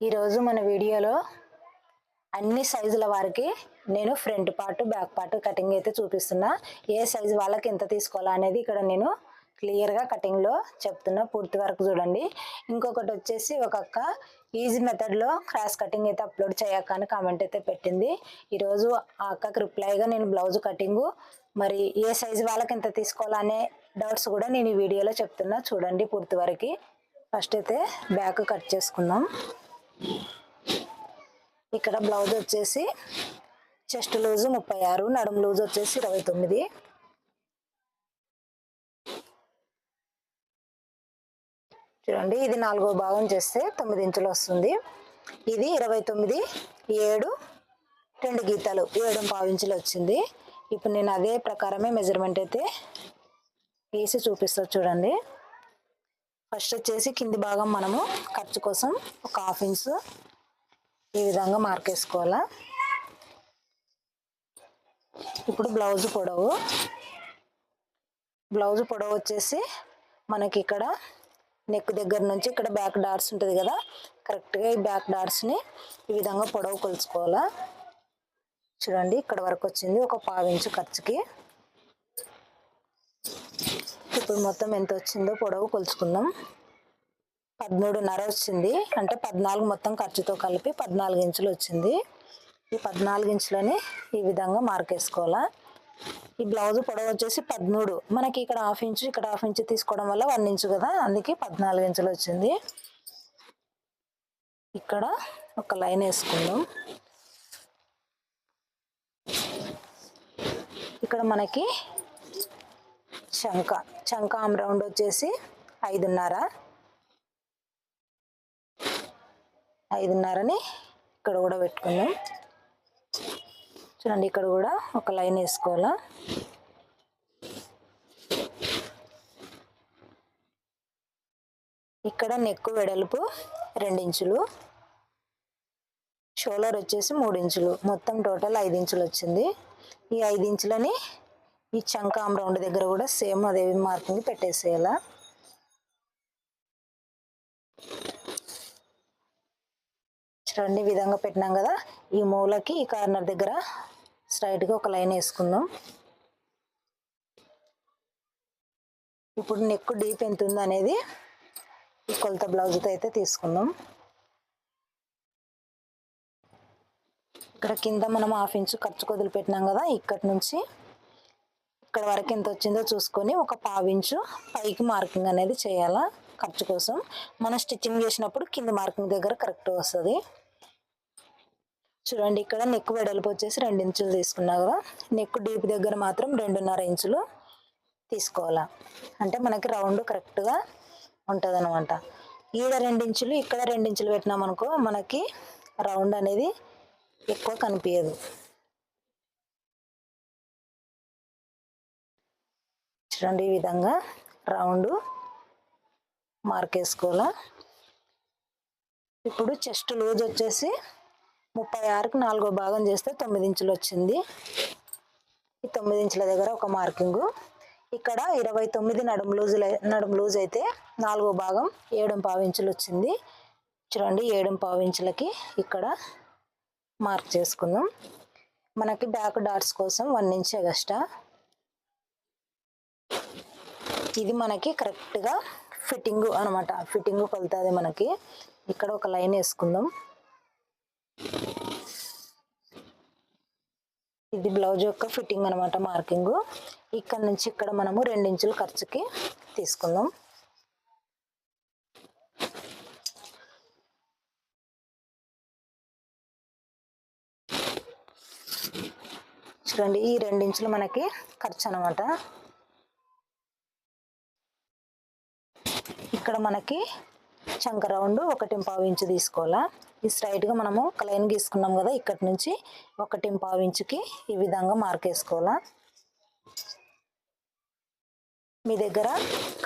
ఈరోజు మన వీడియోలో అన్ని సైజుల వారికి నేను front part back part cutting అయితే చూపిస్తున్నా. ఏ సైజు వాళ్ళకి ఎంత తీసుకోవాలా అనేది ఇక్కడ నేను క్లియర్గా కటింగ్లో చెప్తున్నా. పూర్తి వరకు చూడండి. ఇంకొకటి వచ్చేసి ఒక అక్క ఈజీ మెథడ్లో క్రాస్ కటింగ్ అయితే అప్లోడ్ చేయక అని కామెంట్ అయితే పెట్టింది. ఈరోజు ఆ అక్కకి రిప్లైగా నేను బ్లౌజ్ కటింగు మరి ఏ సైజు వాళ్ళకి ఎంత తీసుకోవాలనే డౌట్స్ కూడా నేను ఈ వీడియోలో చెప్తున్నా. చూడండి పూర్తి వరకు. ఫస్ట్ అయితే బ్యాక్ కట్ చేసుకుందాం. ఇక్కడ బ్లౌజ్ వచ్చేసి చెస్ట్ లూజు ముప్పై ఆరు నడుము లూజ్ వచ్చేసి ఇరవై తొమ్మిది. చూడండి ఇది నాలుగో భాగం చేస్తే తొమ్మిది ఇంచులు వస్తుంది. ఇది ఇరవై తొమ్మిది ఏడు రెండు గీతాలు ఏడు పావు ఇంచులు వచ్చింది. ఇప్పుడు నేను అదే ప్రకారమే మెజర్మెంట్ అయితే వేసి చూపిస్తా చూడండి. ఫస్ట్ వచ్చేసి కింది భాగం మనము ఖర్చు కోసం ఒక హాఫ్ ఇంచు ఈ విధంగా మార్కేసుకోవాలా ఇప్పుడు బ్లౌజ్ పొడవు. బ్లౌజ్ పొడవు వచ్చేసి మనకి ఇక్కడ నెక్ దగ్గర నుంచి ఇక్కడ బ్యాక్ డార్స్ ఉంటుంది కదా? కరెక్ట్గా ఈ బ్యాక్ డార్స్ని ఈ విధంగా పొడవు కొలుచుకోవాలా? చూడండి ఇక్కడ వరకు వచ్చింది ఒక పావు ఇంచు ఖర్చుకి. ఇప్పుడు మొత్తం ఎంత వచ్చిందో పొడవు కొలుచుకుందాం. పదమూడున్నర వచ్చింది అంటే పద్నాలుగు మొత్తం ఖర్చుతో కలిపి పద్నాలుగు ఇంచులు వచ్చింది. ఈ పద్నాలుగు ఇంచులని ఈ విధంగా మార్కేసుకోవాలా ఈ బ్లౌజ్ పొడవు వచ్చేసి పదమూడు. మనకి ఇక్కడ హాఫ్ ఇంచు ఇక్కడ హాఫ్ ఇంచు తీసుకోవడం వల్ల వన్ ఇంచు కదా. అందుకే పద్నాలుగు ఇంచులు వచ్చింది. ఇక్కడ ఒక లైన్ వేసుకుందాం. ఇక్కడ మనకి చంక. చంక ఆమ్ రౌండ్ వచ్చేసి ఐదున్నర. ఐదున్నరని ఇక్కడ కూడా పెట్టుకుందాం చూడండి ఇక్కడ కూడా ఒక లైన్ వేసుకోవాలా? ఇక్కడ నెక్కు వెడల్పు రెండించులు షోలర్ వచ్చేసి మూడు ఇంచులు మొత్తం టోటల్ ఐదు ఇంచులు వచ్చింది. ఈ ఐదు ఇంచులని ఈ చంకాం రౌండ్ దగ్గర కూడా సేమ్ అదే మార్కింగ్ పెట్టేసేయాల? చూడండి విధంగా పెట్టినాం కదా. ఈ మూలకి ఈ కార్నర్ దగ్గర స్ట్రైట్గా ఒక లైన్ వేసుకుందాం. ఇప్పుడు నెక్ డీప్ ఎంత ఉంది అనేది ఈ కొలత బ్లౌజ్తో అయితే తీసుకుందాం. ఇక్కడ కింద మనం హాఫ్ ఇంచు ఖర్చు కొదులు పెట్టినాం కదా. ఇక్కడి నుంచి ఇక్కడ వరకు ఎంత వచ్చిందో చూసుకొని ఒక పావించు పైకి మార్కింగ్ అనేది చేయాలా ఖర్చు కోసం. మనం స్టిచ్చింగ్ చేసినప్పుడు కింద మార్కింగ్ దగ్గర కరెక్ట్ వస్తుంది. చూడండి ఇక్కడ నెక్ వెడల్పు వచ్చేసి రెండు ఇంచులు తీసుకున్నా కదా. నెక్ డీప్ దగ్గర మాత్రం రెండున్నర ఇంచులు తీసుకోవాలా. అంటే మనకి రౌండ్ కరెక్ట్గా ఉంటుంది అనమాట ఈడ రెండించులు ఇక్కడ రెండించులు పెట్టినామనుకో మనకి రౌండ్ అనేది ఎక్కువ కనిపించదు చూడండి ఈ విధంగా రౌండ్ మార్క్ వేసుకోవాలా. ఇప్పుడు చెస్ట్ లూజ్ వచ్చేసి ముప్పై ఆరుకు నాలుగో భాగం చేస్తే తొమ్మిది ఇంచులు వచ్చింది ఈ తొమ్మిది ఇంచుల దగ్గర ఒక మార్కింగు. ఇక్కడ ఇరవై తొమ్మిది నడుము లూజు నడుము లూజ్ అయితే నాలుగో భాగం ఏడు పావు ఇంచులు వచ్చింది చూడండి ఏడు పావు ఇంచులకి ఇక్కడ మార్క్ చేసుకుందాం. మనకి బ్యాక్ డాట్స్ కోసం వన్ ఇంచ్ ఎగస్ట్రా. ఇది మనకి కరెక్ట్గా ఫిట్టింగ్ అనమాట. ఫిట్టింగ్ కొలుతుంది మనకి. ఇక్కడ ఒక లైన్ వేసుకుందాం. ఇది బ్లౌజ్ యొక్క ఫిట్టింగ్ అనమాట మార్కింగ్. ఇక్కడ నుంచి ఇక్కడ మనము రెండించుల ఖర్చుకి తీసుకుందాం. చూడండి ఈ రెండించులు మనకి ఖర్చు అనమాట ఇక్కడ మనకి చంక రౌండ్ ఒకటి పావు ఇంచు తీసుకోవాలా. ఈ స్ట్రైట్గా మనము ఒక లైన్ గీసుకున్నాం కదా ఇక్కడి నుంచి ఒకటి పావు ఇంచుకి ఈ విధంగా మార్క్ వేసుకోవాలా. మీ దగ్గర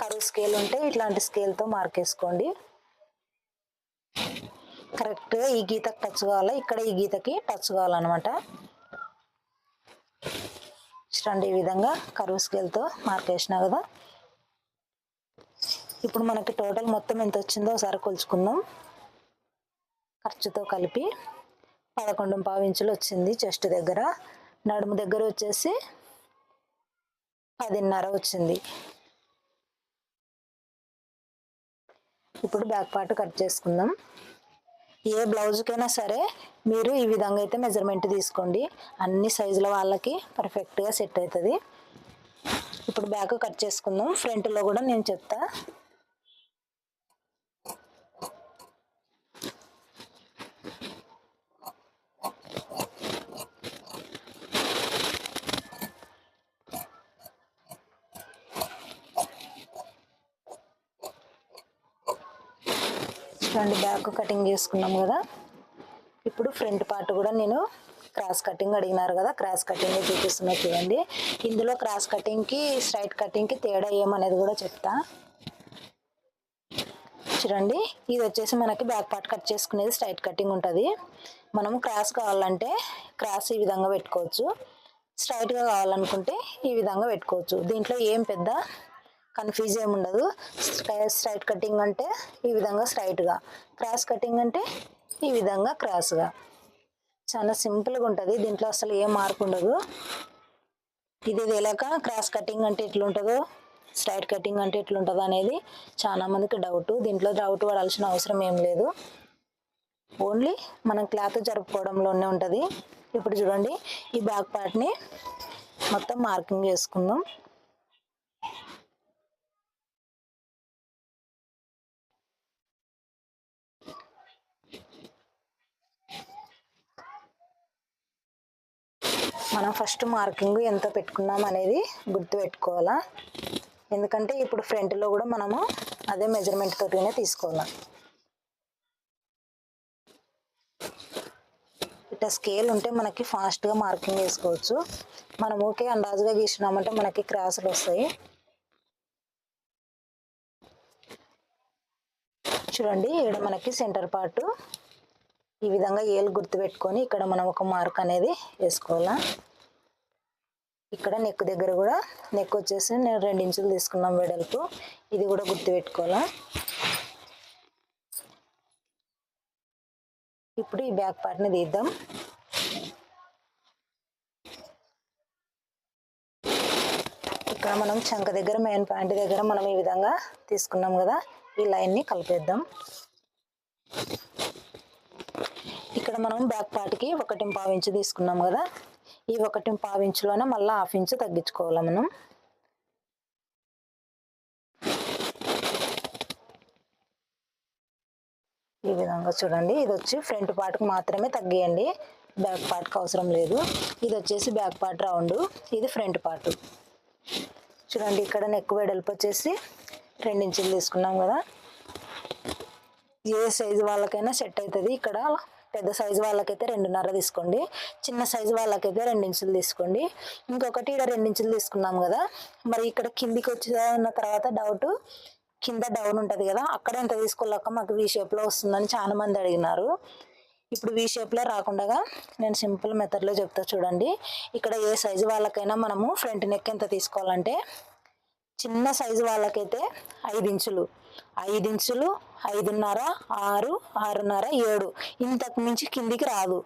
కరువు స్కేల్ ఉంటే ఇట్లాంటి స్కేల్తో మార్క్ వేసుకోండి. కరెక్ట్గా ఈ గీతకి టచ్ కావాలా ఇక్కడ ఈ గీతకి టచ్ కావాలన్నమాట. చూడండి ఈ విధంగా కరువు స్కేల్తో మార్క్ వేసినా కదా ఇప్పుడు మనకి టోటల్ మొత్తం ఎంత వచ్చిందో ఒకసారి కొలుచుకుందాం. ఖర్చుతో కలిపి పదకొండు పావించులు వచ్చింది చెస్ట్ దగ్గర. నడుము దగ్గర వచ్చేసి పదిన్నర వచ్చింది. ఇప్పుడు బ్యాక్ పార్ట్ కట్ చేసుకుందాం. ఏ బ్లౌజ్కైనా సరే మీరు ఈ విధంగా అయితే మెజర్మెంట్ తీసుకోండి. అన్ని సైజుల వాళ్ళకి పర్ఫెక్ట్గా సెట్ అవుతుంది. ఇప్పుడు బ్యాక్ కట్ చేసుకుందాం. ఫ్రంట్లో కూడా నేను చెప్తా. చూడండి బ్యాక్ కటింగ్ చేసుకున్నాం కదా. ఇప్పుడు ఫ్రంట్ పార్ట్ కూడా నేను క్రాస్ కటింగ్ అడిగినారు కదా క్రాస్ కటింగ్ చూపిస్తున్నా చూడండి. ఇందులో క్రాస్ కటింగ్కి స్ట్రైట్ కటింగ్కి తేడా ఏమనేది కూడా చెప్తా. చూడండి ఇది వచ్చేసి మనకి బ్యాక్ పార్ట్ కట్ చేసుకునేది స్ట్రైట్ కటింగ్ ఉంటుంది. మనం క్రాస్ కావాలంటే క్రాస్ ఈ విధంగా పెట్టుకోవచ్చు. స్ట్రైట్గా కావాలనుకుంటే ఈ విధంగా పెట్టుకోవచ్చు. దీంట్లో ఏం పెద్ద కన్ఫ్యూజ్ ఏమి ఉండదు. స్ట్రైట్ కటింగ్ అంటే ఈ విధంగా స్ట్రైట్గా క్రాస్ కటింగ్ అంటే ఈ విధంగా క్రాస్గా చాలా సింపుల్గా ఉంటుంది. దీంట్లో అసలు ఏ మార్పు ఉండదు. ఇది తెలియక క్రాస్ కటింగ్ అంటే ఎట్లుంటుందో స్ట్రైట్ కటింగ్ అంటే ఎట్లుంటుందో అనేది చాలా మందికి డౌట్ దీంట్లో డౌట్ పడాల్సిన అవసరం ఏం లేదు. ఓన్లీ మనం క్లాత్ జరుపుకోవడంలోనే ఉంటుంది. ఇప్పుడు చూడండి ఈ బ్యాక్ పార్ట్ని మొత్తం మార్కింగ్ చేసుకుందాం. మనం ఫస్ట్ మార్కింగ్ ఎంత పెట్టుకున్నాం అనేది గుర్తు పెట్టుకోవాలా ఎందుకంటే ఇప్పుడు ఫ్రంట్లో కూడా మనము అదే మెజర్మెంట్ తోటినే తీసుకోవాలా? ఇట్లా స్కేల్ ఉంటే మనకి ఫాస్ట్గా మార్కింగ్ వేసుకోవచ్చు. మనం ఓకే అందాజుగా గీసినామంటే మనకి క్రాసులు వస్తాయి. చూడండి ఇక్కడ మనకి సెంటర్ పార్ట్ ఈ విధంగా ఏలు గుర్తు పెట్టుకొని ఇక్కడ మనం ఒక మార్క్ అనేది వేసుకోవాలా. ఇక్కడ నెక్ దగ్గర కూడా నెక్ వచ్చేసి నేను రెండు ఇంచులు తీసుకున్నాం వెడల్పు. ఇది కూడా గుర్తు పెట్టుకోవాలా. ఇప్పుడు ఈ బ్యాక్ పార్ట్ని తీద్దాం. ఇక్కడ మనం చంక దగ్గర మెయిన్ పాయింట్ దగ్గర మనం ఈ విధంగా తీసుకున్నాం కదా. ఈ లైన్ని కలిపేద్దాం. ఇక్కడ మనం బ్యాక్ పార్ట్కి ఒకటి పావు ఇంచు తీసుకున్నాం కదా. ఈ ఒకటి పావు ఇంచులోనే మళ్ళీ హాఫ్ ఇంచు తగ్గించుకోవాలి మనం. ఈ విధంగా చూడండి. ఇది వచ్చి ఫ్రంట్ పార్ట్కి మాత్రమే తగ్గేయండి. బ్యాక్ పార్ట్కి అవసరం లేదు. ఇది వచ్చేసి బ్యాక్ పార్ట్ రౌండ్ ఇది ఫ్రంట్ పార్ట్ చూడండి ఇక్కడ నెక్ వెడల్పు వచ్చేసి రెండు ఇంచులు తీసుకున్నాం కదా. ఏ సైజు వాళ్ళకైనా సెట్ అవుతుంది. ఇక్కడ పెద్ద సైజు వాళ్ళకైతే రెండున్నర తీసుకోండి. చిన్న సైజు వాళ్ళకైతే రెండు ఇంచులు తీసుకోండి. ఇంకొకటి ఇక్కడ రెండు ఇంచులు తీసుకున్నాం కదా. మరి ఇక్కడ కిందికి వచ్చిన తర్వాత డౌట్ కింద డౌన్ ఉంటుంది కదా. అక్కడ ఎంత తీసుకోలేక మాకు వీ షేప్లో వస్తుందని చాలా మంది అడిగినారు. ఇప్పుడు వీ షేప్లో రాకుండా నేను సింపుల్ మెథడ్లో చెప్తా చూడండి. ఇక్కడ ఏ సైజు వాళ్ళకైనా మనము ఫ్రంట్ నెక్ ఎంత తీసుకోవాలంటే చిన్న సైజు వాళ్ళకైతే ఐదు ఇంచులు. ఐదు ఇంచులు ఐదున్నర ఆరు ఆరున్నర ఏడు. ఇంతకు మించి కిందికి రాదు.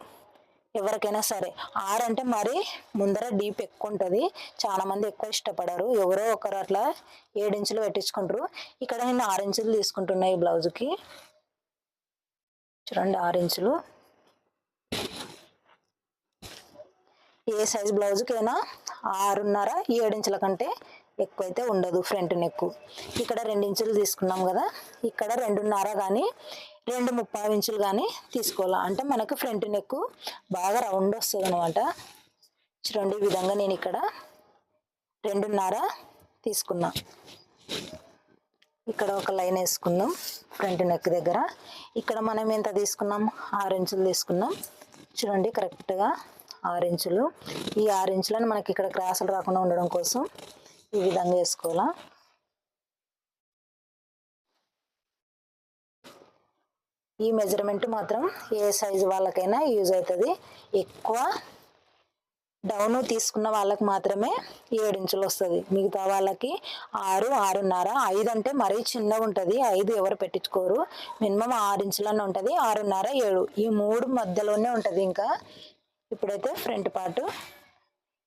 ఎవరికైనా సరే. ఆరు అంటే మరి ముందర డీప్ ఎక్కువ ఉంటుంది చాలా మంది ఎక్కువ ఇష్టపడరు. ఎవరో ఒకరు అట్లా ఏడించులు పెట్టించుకుంటారు. ఇక్కడ నేను ఆరు ఇంచులు తీసుకుంటున్నా ఈ బ్లౌజ్కి. చూడండి ఆరు ఇంచులు ఏ సైజ్ బ్లౌజ్కైనా ఆరున్నర ఏడు ఇంచుల కంటే ఎక్కువైతే ఉండదు ఫ్రంట్ నెక్. ఇక్కడ రెండు ఇంచులు తీసుకున్నాం కదా ఇక్కడ రెండున్నర కానీ రెండు ముప్పై ఇంచులు కానీ తీసుకోవాలి. అంటే మనకు ఫ్రంట్ నెక్ బాగా రౌండ్ వస్తుంది అనమాట చూడండి ఈ విధంగా నేను ఇక్కడ రెండున్నర తీసుకున్నా. ఇక్కడ ఒక లైన్ వేసుకుందాం ఫ్రంట్ నెక్ దగ్గర. ఇక్కడ మనం ఎంత తీసుకున్నాం? ఆరు ఇంచులు తీసుకున్నాం. చూడండి కరెక్ట్గా ఆరు ఇంచులు. ఈ ఆరు ఇంచులను మనకి ఇక్కడ క్రాసులు రాకుండా ఉండడం కోసం ఈ విధంగా వేసుకోవాలా? ఈ మెజర్మెంట్ మాత్రం ఏ సైజు వాళ్ళకైనా యూజ్ అవుతుంది. ఎక్కువ డౌన్ తీసుకున్న వాళ్ళకి మాత్రమే ఏడు ఇంచులు వస్తుంది. మిగతా వాళ్ళకి ఆరు ఆరున్నర ఐదు అంటే మరీ చిన్నగా ఉంటుంది. ఐదు ఎవరు పెట్టించుకోరు. మినిమం ఆరు ఇంచులనే ఉంటుంది. ఆరున్నర ఏడు. ఈ మూడు మధ్యలోనే ఉంటుంది ఇంకా. ఇప్పుడైతే ఫ్రంట్ పార్ట్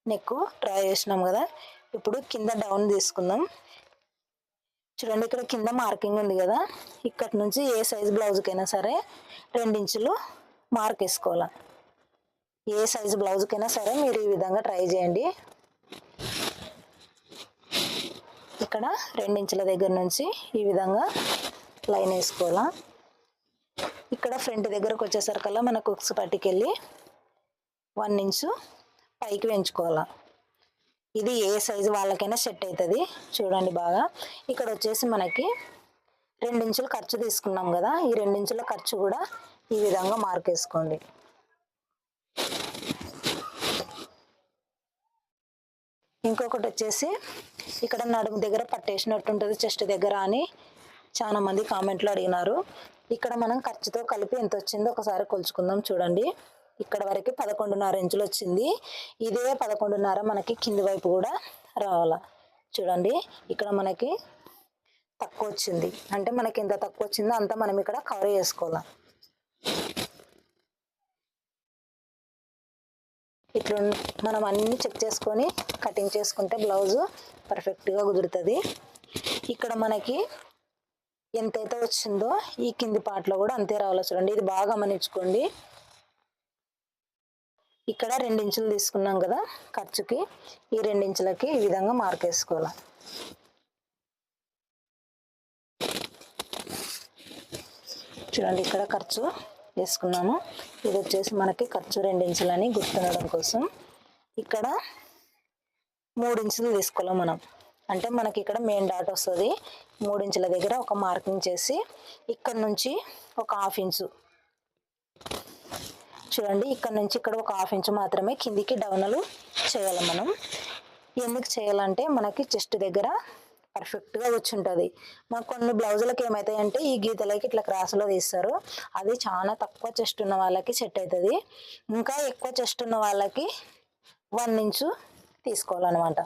నెక్ ట్రై చేసినాం కదా. ఇప్పుడు కింద డౌన్ తీసుకుందాం. చూడండి ఇక్కడ కింద మార్కింగ్ ఉంది కదా. ఇక్కడ నుంచి ఏ సైజ్ బ్లౌజ్కైనా సరే రెండించులు మార్క్ వేసుకోవాలి. ఏ సైజ్ బ్లౌజ్కైనా సరే మీరు ఈ విధంగా ట్రై చేయండి. ఇక్కడ రెండించుల దగ్గర నుంచి ఈ విధంగా లైన్ వేసుకోవాలా. ఇక్కడ ఫ్రంట్ దగ్గరకు వచ్చేసరికల్లా మన కుక్స్ పట్టుకెళ్ళి వన్ ఇంచు పైకి పెంచుకోవాలా ఇది ఏ సైజు వాళ్ళకైనా సెట్ అవుతుంది చూడండి బాగా. ఇక్కడ వచ్చేసి మనకి రెండించులు ఖర్చు తీసుకున్నాం కదా. ఈ రెండించుల ఖర్చు కూడా ఈ విధంగా మార్కేసుకోండి ఇంకొకటి వచ్చేసి ఇక్కడ నడుము దగ్గర పట్టేసినట్టు ఉంటుంది చెస్ట్ దగ్గర అని చాలా మంది కామెంట్లో అడిగినారు. ఇక్కడ మనం ఖర్చుతో కలిపి ఎంత వచ్చిందో ఒకసారి కొలుచుకుందాం చూడండి. ఇక్కడ వరకు పదకొండున్నర ఇంచులు వచ్చింది. ఇదే పదకొండున్నర మనకి కింది వైపు కూడా రావాల. చూడండి ఇక్కడ మనకి తక్కువ వచ్చింది. అంటే మనకి ఎంత తక్కువ వచ్చిందో అంత మనం ఇక్కడ కవర్ చేసుకోవాలి. ఇట్లా మనం అన్ని చెక్ చేసుకొని కటింగ్ చేసుకుంటే బ్లౌజ్ పర్ఫెక్ట్గా కుదురుతుంది. ఇక్కడ మనకి ఎంతైతే వచ్చిందో ఈ కింది పాటలో కూడా అంతే రావాలి. చూడండి ఇది బాగా గమనించుకోండి. ఇక్కడ రెండించులు తీసుకున్నాం కదా ఖర్చుకి. ఈ రెండించులకి ఈ విధంగా మార్క్ వేసుకోవాలి. చూడండి ఇక్కడ ఖర్చు వేసుకున్నాము. ఇది వచ్చేసి మనకి ఖర్చు రెండించులని గుర్తుండడం కోసం. ఇక్కడ మూడు ఇంచులు తీసుకోవాలి మనం. అంటే మనకి ఇక్కడ మెయిన్ డాట్ వస్తుంది. మూడించుల దగ్గర ఒక మార్కింగ్ చేసి ఇక్కడ నుంచి ఒక హాఫ్ ఇంచు చూడండి. ఇక్కడ నుంచి ఇక్కడ ఒక హాఫ్ ఇంచు మాత్రమే కిందికి డౌనలు చేయాలి మనం. ఎందుకు చేయాలంటే మనకి చెస్ట్ దగ్గర పర్ఫెక్ట్గా ఉంటుంది మాకు కొన్ని బ్లౌజులకు ఏమవుతాయంటే ఈ గీతలకి ఇట్లా క్రాస్లో తీస్తారు. అది చాలా తక్కువ చెస్ట్ ఉన్న వాళ్ళకి సెట్ అవుతుంది ఇంకా ఎక్కువ చెస్ట్ ఉన్న వాళ్ళకి వన్ ఇంచు తీసుకోవాలన్నమాట.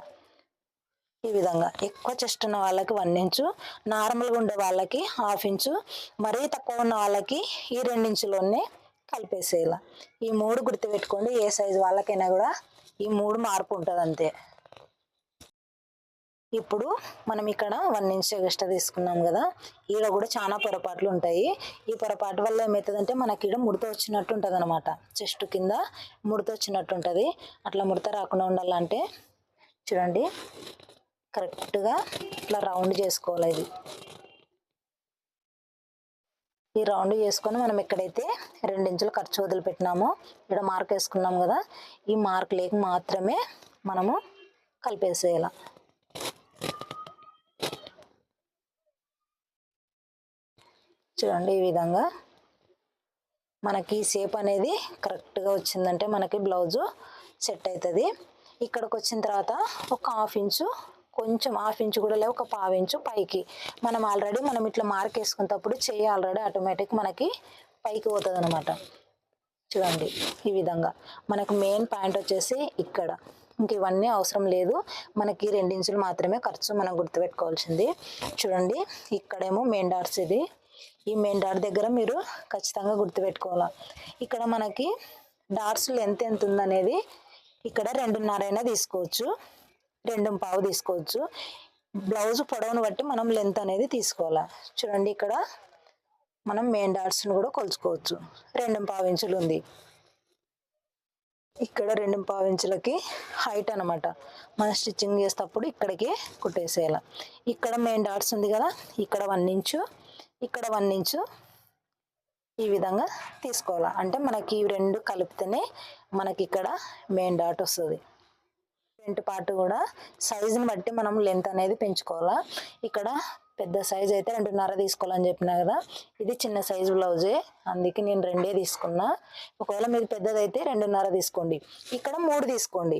ఈ విధంగా ఎక్కువ చెస్ట్ ఉన్న వాళ్ళకి వన్ ఇంచు నార్మల్గా ఉండే వాళ్ళకి హాఫ్ ఇంచు మరీ తక్కువ ఉన్న వాళ్ళకి ఈ రెండించులోనే కలిపేసేలా. ఈ మూడు గుర్తుపెట్టుకోండి ఏ సైజు వాళ్ళకైనా కూడా ఈ మూడు మార్పు ఉంటుంది అంతే ఇప్పుడు మనం ఇక్కడ వన్ ఇంచ్ ఎక్స్ట్రా తీసుకున్నాం కదా ఈడ కూడా చాలా పొరపాట్లు ఉంటాయి. ఈ పొరపాటు వల్ల ఏమవుతుందంటే మనకి ఈడ ముడత వచ్చినట్టు ఉంటుంది అనమాట చెస్ట్ కింద ముడత వచ్చినట్టు ఉంటుంది. అట్లా ముడత రాకుండా ఉండాలంటే చూడండి కరెక్ట్గా ఇట్లా రౌండ్ చేసుకోవాలి ఇది. ఈ రౌండ్ చేసుకొని మనం ఇక్కడైతే రెండించులు ఖర్చు వదిలిపెట్టినాము. ఇక్కడ మార్క్ వేసుకున్నాం కదా. ఈ మార్క్ లేక మాత్రమే మనము కలిపేసేయాల. చూడండి ఈ విధంగా మనకి షేప్ అనేది కరెక్ట్గా వచ్చిందంటే మనకి బ్లౌజు సెట్ అవుతుంది ఇక్కడికి వచ్చిన తర్వాత ఒక హాఫ్ ఇంచు కొంచెం హాఫ్ ఇంచు కూడా లేవు ఒక పావు ఇంచు పైకి. మనం ఆల్రెడీ మనం ఇట్లా మార్క్ వేసుకున్నప్పుడు చెయ్యి ఆల్రెడీ ఆటోమేటిక్ మనకి పైకి పోతుంది అనమాట చూడండి ఈ విధంగా. మనకు మెయిన్ పాయింట్ వచ్చేసి ఇక్కడ. ఇంక ఇవన్నీ అవసరం లేదు. మనకి రెండించులు మాత్రమే ఖర్చు మనం గుర్తుపెట్టుకోవాల్సింది. చూడండి ఇక్కడేమో మెయిన్ డార్స్ ఇది. ఈ మెయిన్ డార్ దగ్గర మీరు ఖచ్చితంగా గుర్తుపెట్టుకోవాలి. ఇక్కడ మనకి డార్స్లు లెంత్ ఎంత ఉందనేది ఇక్కడ రెండున్నరైనా తీసుకోవచ్చు. రెండు పావు తీసుకోవచ్చు. బ్లౌజ్ పొడవును బట్టి మనం లెంత్ అనేది తీసుకోవాలి. చూడండి ఇక్కడ మనం మెయిన్ డాట్స్ని కూడా కొలుచుకోవచ్చు. రెండు పావు ఇంచులు ఉంది. ఇక్కడ రెండు పావు ఇంచులకి హైట్ అనమాట మనం స్టిచ్చింగ్ చేసేటప్పుడు ఇక్కడికి కుట్టేసేయాలి. ఇక్కడ మెయిన్ డాట్స్ ఉంది కదా ఇక్కడ వన్ ఇంచు ఇక్కడ వన్ ఇంచు ఈ విధంగా తీసుకోవాలి. అంటే మనకి ఈ రెండు కలిపితేనే మనకి ఇక్కడ మెయిన్ డాట్ వస్తుంది. ఫ్రంట్ పార్ట్ కూడా సైజుని బట్టి మనం లెంత్ అనేది పెంచుకోవాలా. ఇక్కడ పెద్ద సైజ్ అయితే రెండున్నర తీసుకోవాలని చెప్పినా కదా ఇది చిన్న సైజు బ్లౌజే అందుకే నేను రెండే తీసుకున్నా. ఒకవేళ మీది పెద్దదైతే రెండున్నర తీసుకోండి. ఇక్కడ మూడు తీసుకోండి.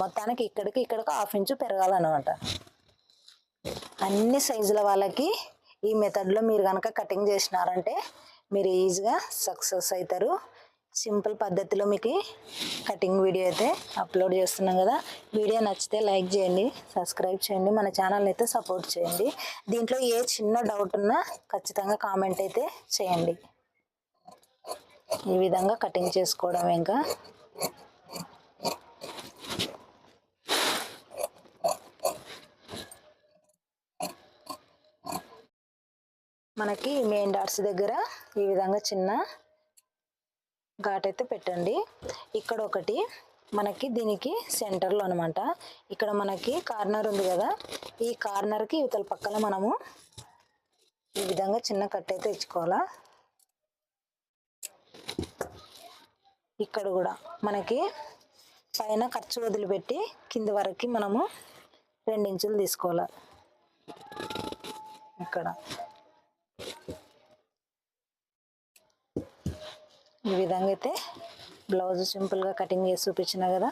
మొత్తానికి ఇక్కడికి ఇక్కడికి హాఫ్ ఇంచు పెరగాలన్నమాట. అన్ని సైజుల వాళ్ళకి ఈ మెథడ్లో మీరు కనుక కటింగ్ చేసినారంటే మీరు ఈజీగా సక్సెస్ అవుతారు. సింపుల్ పద్ధతిలో మీకు కటింగ్ వీడియో అయితే అప్లోడ్ చేస్తున్నాం కదా. వీడియో నచ్చితే లైక్ చేయండి సబ్స్క్రైబ్ చేయండి మన ఛానల్ని అయితే సపోర్ట్ చేయండి. దీంట్లో ఏ చిన్న డౌట్ ఉన్నా ఖచ్చితంగా కామెంట్ అయితే చేయండి. ఈ విధంగా కటింగ్ చేసుకోవడం ఇంకా. మనకి మెయిన్ డాట్స్ దగ్గర ఈ విధంగా చిన్న ఘాట్ అయితే పెట్టండి. ఇక్కడ ఒకటి మనకి దీనికి సెంటర్లో అనమాట ఇక్కడ మనకి కార్నర్ ఉంది కదా. ఈ కార్నర్కి ఇవతల పక్కన మనము ఈ విధంగా చిన్న కట్ అయితే ఇచ్చుకోవాలా ఇక్కడ కూడా మనకి పైన ఖర్చు వదిలిపెట్టి కింద వరకు మనము రెండు ఇంచులు తీసుకోవాలి. ఇక్కడ. ఈ విధంగా అయితే బ్లౌజ్ సింపుల్గా కటింగ్ చేసి చూపించిన కదా.